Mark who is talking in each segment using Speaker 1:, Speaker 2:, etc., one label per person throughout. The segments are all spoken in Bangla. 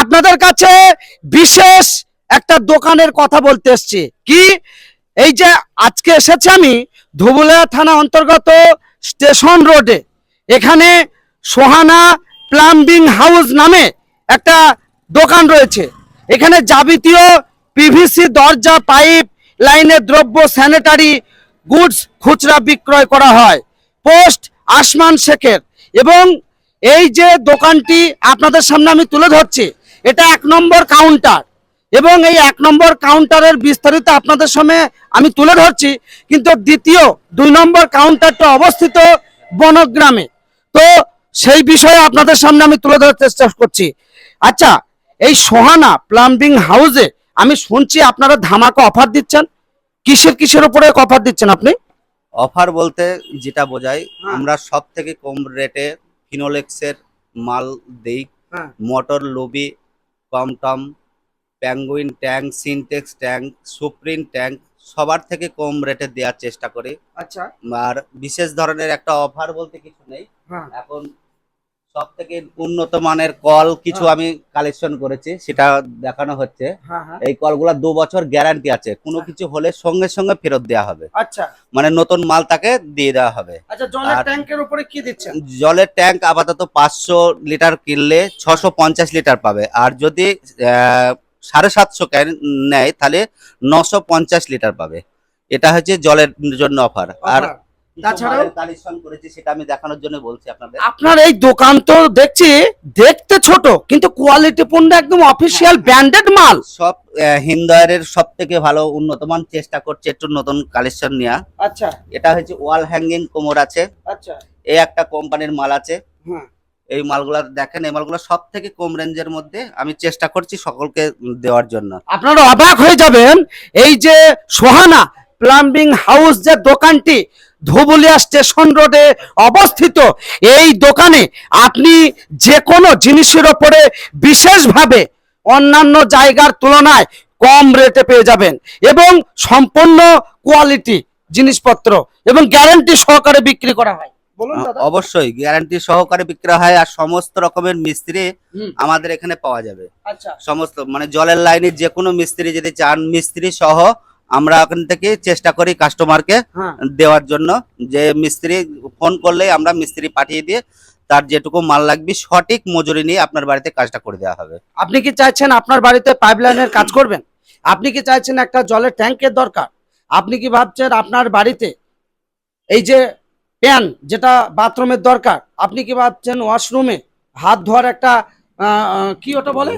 Speaker 1: আপনাদের কাছে বিশেষ একটা দোকানের কথা বলতে এসছি। কি? এই যে আজকে এসেছি আমি ধুবুলিয়া থানা অন্তর্গত স্টেশন রোডে। এখানে সোহানা প্লাম্বিং হাউস নামে একটা দোকান রয়েছে। এখানে যাবতীয় পিভিসি দরজা, পাইপ লাইনের দ্রব্য, স্যানিটারি, গুডস, খুচরা বিক্রয় করা হয়। পোস্ট আসমান শেখের। এবং এই যে দোকানটি আপনাদের সামনে আমি তুলে ধরছি এটা এক নম্বর কাউন্টার এবং এই এক নম্বর কাউন্টারের বিস্তারিত আপনাদের সামনে আমি তুলে ধরছি কিন্তু দ্বিতীয় দুই নম্বর কাউন্টারটা অবস্থিত বনগ্রামে। তো সেই বিষয়ে আপনাদের সামনে আমি তুলে ধরার চেষ্টা করছি। আচ্ছা এই সোহানা প্লাম্বিং হাউসে আমি শুনছি আপনারা ধামাকা অফার দিচ্ছেন। কিসের কিসের উপরে অফার দিচ্ছেন আপনি?
Speaker 2: অফার বলতে যেটা বোঝাই
Speaker 1: হ্যাঁ।
Speaker 2: আমরা সব থেকে কম রেটে ফিনোলেক্সের মাল দেই।
Speaker 1: হ্যাঁ।
Speaker 2: Motor Lubi কমটম Penguin tank Sintex tank Supreme tank সবার থেকে কম রেটে দেওয়ার চেষ্টা করে।
Speaker 1: আচ্ছা।
Speaker 2: আর বিশেষ ধরনের একটা অফার বলতে কিছু নেই।
Speaker 1: হ্যাঁ।
Speaker 2: এখন সব থেকে উন্নত মানের কল কিছু
Speaker 1: হ্যাঁ।
Speaker 2: আমি কালেকশন করেছি সেটা দেখানো হচ্ছে।
Speaker 1: হ্যাঁ হ্যাঁ।
Speaker 2: এই কলগুলা দু বছর গ্যারান্টি আছে। কোনো কিছু হলে সঙ্গে সঙ্গে ফেরত দেওয়া হবে।
Speaker 1: আচ্ছা।
Speaker 2: মানে নতুন মাল তাকে দিয়ে দেওয়া হবে।
Speaker 1: আচ্ছা জলের ট্যাঙ্কের উপরে কি দিচ্ছেন?
Speaker 2: জলের ট্যাঙ্ক আপাতত পাঁচশো লিটার কিনলে ছশো পঞ্চাশ লিটার পাবে। আর যদি সাড়ে সাতশো ক্যান নেয় তাহলে নশো পঞ্চাশ লিটার পাবে। এটা হচ্ছে জলের জন্য অফার আর।
Speaker 1: তাছাড়াও?
Speaker 2: কালেকশন করেছি সেটা আমি দেখানোর জন্য বলছি আপনাদের।
Speaker 1: আপনার এই দোকান তো দেখছি দেখতে ছোট কিন্তু কোয়ালিটি পূর্ণ একদম অফিসিয়াল ব্র্যান্ডেড মাল।
Speaker 2: সব হিন্দয়ের সব থেকে ভালো উন্নত মান চেষ্টা করছে একটু নতুন কালেকশন নেওয়া
Speaker 1: আচ্ছা।
Speaker 2: এটা হচ্ছে ওয়াল হ্যাঙ্গিং কোমর আছে।
Speaker 1: আচ্ছা।
Speaker 2: এই একটা কোম্পানির মাল আছে।
Speaker 1: হ্যাঁ
Speaker 2: এই মালগুলা দেখেন এই মালগুলো সব থেকে কম রেঞ্জের মধ্যে আমি চেষ্টা করছি সকলকে দেওয়ার জন্য।
Speaker 1: আপনারা অবাক হয়ে যাবেন এই যে সোহানা প্লাম্বিং হাউস যে দোকানটি ধুবুলিয়া স্টেশন রোডে অবস্থিত এই দোকানে আপনি যে কোনো জিনিসের ওপরে বিশেষভাবে অন্যান্য জায়গার তুলনায় কম রেটে পেয়ে যাবেন এবং সম্পূর্ণ কোয়ালিটি জিনিসপত্র এবং গ্যারান্টি সহকারে বিক্রি করা হয়। বলুন
Speaker 2: অবশ্যই গ্যারান্টি সহকারে বিক্রি হয় আর সমস্ত রকমের মিস্ত্রি আমাদের এখানে পাওয়া যাবে।
Speaker 1: আচ্ছা।
Speaker 2: সমস্ত মানে জলের লাইনে যে কোনো মিস্ত্রি যদি চান মিস্ত্রি সহ আমরা ওখান থেকে চেষ্টা করি কাস্টমারকে
Speaker 1: হ্যাঁ।
Speaker 2: দেওয়ার জন্য। যে মিস্ত্রি ফোন করলে আমরা মিস্ত্রি পাঠিয়ে দিয়ে তার যেটুকু মাল লাগবে সঠিক মজুরি নিয়ে আপনার বাড়িতে কাজটা করে দেওয়া হবে।
Speaker 1: আপনি কি চাইছেন আপনার বাড়িতে পাইপলাইনের কাজ করবেন? আপনি কি চাইছেন একটা জলের ট্যাঙ্কের দরকার? আপনি কি ভাবছেন আপনার বাড়িতে এই যে প্যান যেটা বাথরুমের দরকার আপনি কি ভাবছেন ওয়াশরুমে হাত ধোয়ার একটা কি ওটা বলে?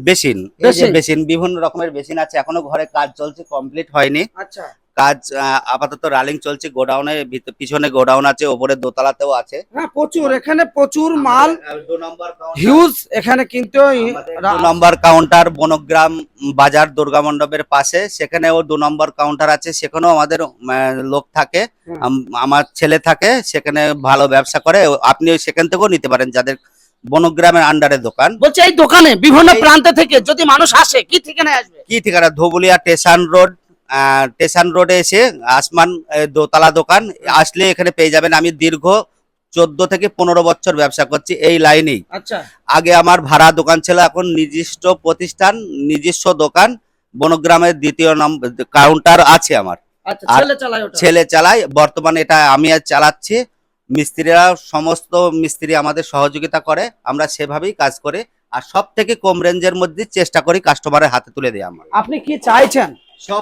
Speaker 2: Basin
Speaker 1: basin.
Speaker 2: বিভিন্ন রকমের বেসিন আছে। এখনও ঘরে কাজ চলছে কমপ্লিট হয়নি।
Speaker 1: আচ্ছা।
Speaker 2: কাজ আপাতত রানিং চলছে গোডাউনে পিছনে গোডাউন আছে ওপরে দোতলাতেও আছে।
Speaker 1: হ্যাঁ প্রচুর এখানে প্রচুর মাল হিউজ এখানে কিন্তু
Speaker 2: দু নম্বর কাউন্টার বনগ্রাম বাজার দুর্গা মণ্ডপের পাশে। সেখানেও দু নম্বর কাউন্টার আছে সেখানেও আমাদের লোক থাকে। আম- আমার ছেলে থাকে সেখানে ভালো ব্যবসা করে। আপনি সেখান থেকেও নিতে পারেন যাদের বনগ্রামের আন্ডারে দোকান।
Speaker 1: বলছে এই দোকানে বিভিন্ন প্রান্ত থেকে যদি মানুষ আসে কি ঠিকানায় আসবে?
Speaker 2: কি ঠিকানা? ধুবুলিয়া স্টেশন রোড স্টেশন রোডে এসে আসমান দোতলা দোকান আসলে এখানে পেয়ে যাবেন। আমি দীর্ঘ চোদ্দ থেকে পনেরো বছর ব্যবসা করছি এই লাইনেই।
Speaker 1: আচ্ছা।
Speaker 2: আগে আমার ভাড়া দোকান ছিল এখন নিজস্ব প্রতিষ্ঠান নিজস্ব দোকান বনগ্রামের দ্বিতীয় নম্বর কাউন্টার আছে আমার।
Speaker 1: আচ্ছা ছেলে চালায়
Speaker 2: ছেলে চালাই বর্তমানে এটা আমি আর চালাচ্ছি। মিস্ত্রিরা সমস্ত মিস্ত্রি আমাদের সহযোগিতা করে আমরা সেভাবেই কাজ করে আর সব থেকে কম রেঞ্জের মধ্যে চেষ্টা করি কাস্টমারের হাতে তুলে দেওয়া আমার।
Speaker 1: আপনি কি চাইছেন?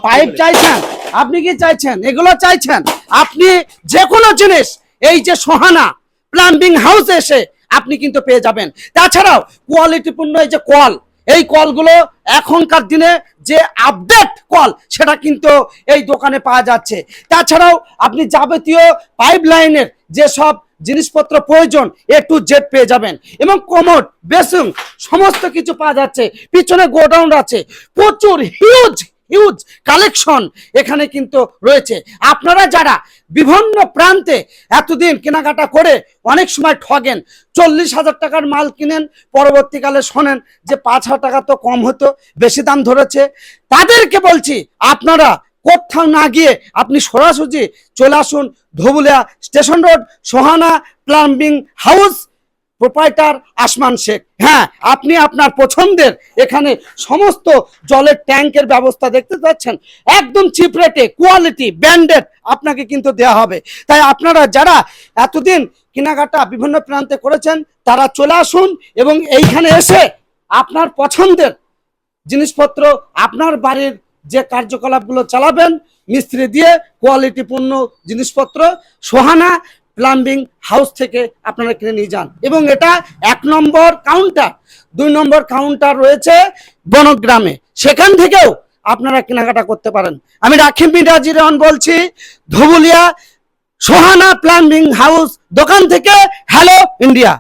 Speaker 1: পাইপ চাইছেন? আপনি কি চাইছেন? এগুলো চাইছেন? আপনি যে কোনো জিনিস এই যে সোহানা প্লাম্বিং হাউস এসে আপনি কিন্তু পেয়ে যাবেন। তাছাড়াও কোয়ালিটিপূর্ণ এই যে কল এই কলগুলো এখনকার দিনে যে আপডেট কল, সেটা কিন্তু এই দোকানে পাওয়া যাচ্ছে। তাছাড়াও আপনি যাবতীয় পাইপ লাইনের যেসব জিনিসপত্র প্রয়োজন এ টু জেড পেয়ে যাবেন। এবং কোমর বেসিং সমস্ত কিছু পাওয়া যাচ্ছে। পিছনে গোডাউন আছে। প্রচুর হিউজ হিউজ কালেকশন এখানে কিন্তু রয়েছে। আপনারা যারা বিভিন্ন প্রান্তে এতদিন কেনাকাটা করে অনেক সময় ঠগেন, চল্লিশ হাজার টাকার মাল কিনেন, পরবর্তীকালে শোনেন যে পাঁচ হাজার টাকা তো কম হতো, বেশি দাম ধরেছে, তাদেরকে বলছি আপনারা কোথাও না গিয়ে আপনি সরাসরি চলে আসুন Dhubulia station road, Sohana plumbing house proprietor Asman Sheikh. হ্যাঁ আপনি আপনার পছন্দের এখানে সমস্ত জলের ট্যাঙ্কের ব্যবস্থা দেখতে পাচ্ছেন? একদম চিপ রেটে কোয়ালিটি ব্র্যান্ডেড আপনাকে কিন্তু দেওয়া হবে। তাই আপনারা যারা এতদিন কেনাকাটা বিভিন্ন প্রান্তে করেছেন, তারা চলে আসুন এবং এইখানে এসে আপনার পছন্দের জিনিসপত্র, আপনার বাড়ির যে কার্যকলাপগুলো চালাবেন, মিস্ত্রি দিয়ে কোয়ালিটিপূর্ণ জিনিসপত্র, সোহানা প্লাম্বিং হাউস থেকে আপনারা কিনে নিয়ে যান। এবং এটা এক নম্বর কাউন্টার দুই নম্বর কাউন্টার রয়েছে বনগ্রামে। সেখান থেকেও আপনারা কেনাকাটা করতে পারেন। আমি রাখিম মিরাজি রহন বলছি, ধুবুলিয়া সোহানা প্লাম্বিং হাউস দোকান থেকে হ্যালো ইন্ডিয়া